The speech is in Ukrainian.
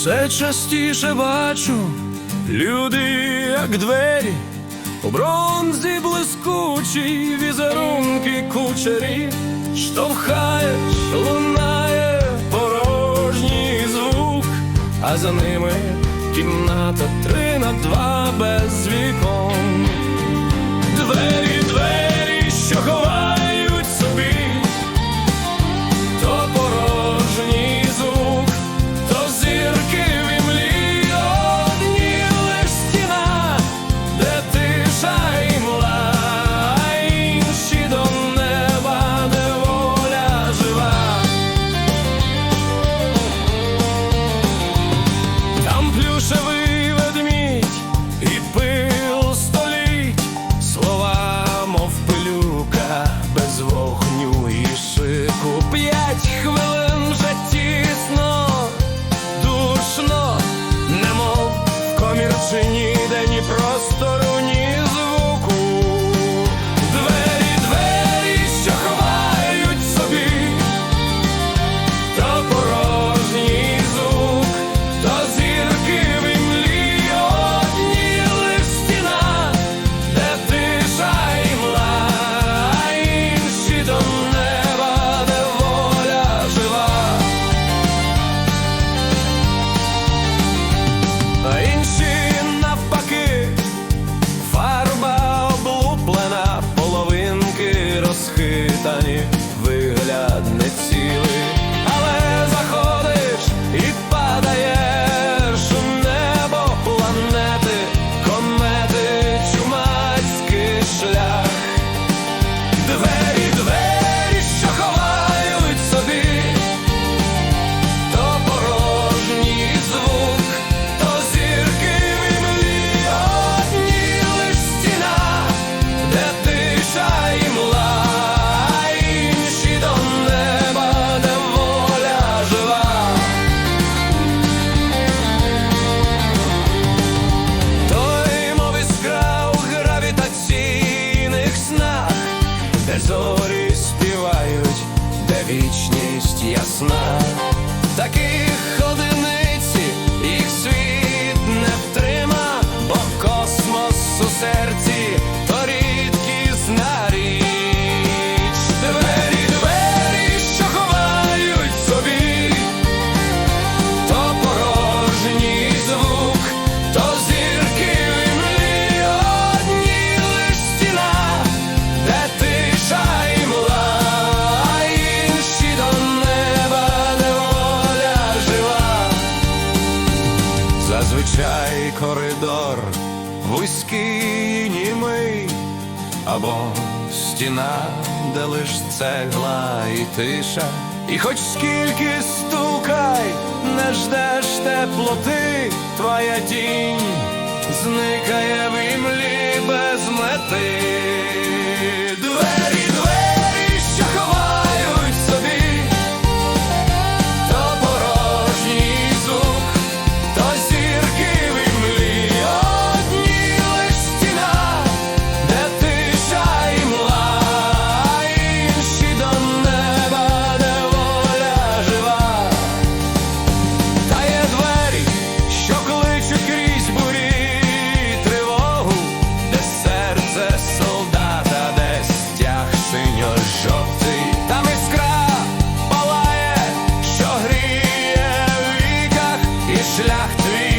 Все частіше бачу люди, як двері, у бронзі блискучі візерунки кучері, штовхаєш, лунає порожній звук, а за ними кімната три на два без вікон. зорі співають, де вічність ясна. Такий Зазвичай коридор вузький, і німий, або стіна, де лиш цегла і тиша, і хоч скільки стукай, не ждеш теплоти, твоя тінь зникає в імлі без мети. szlak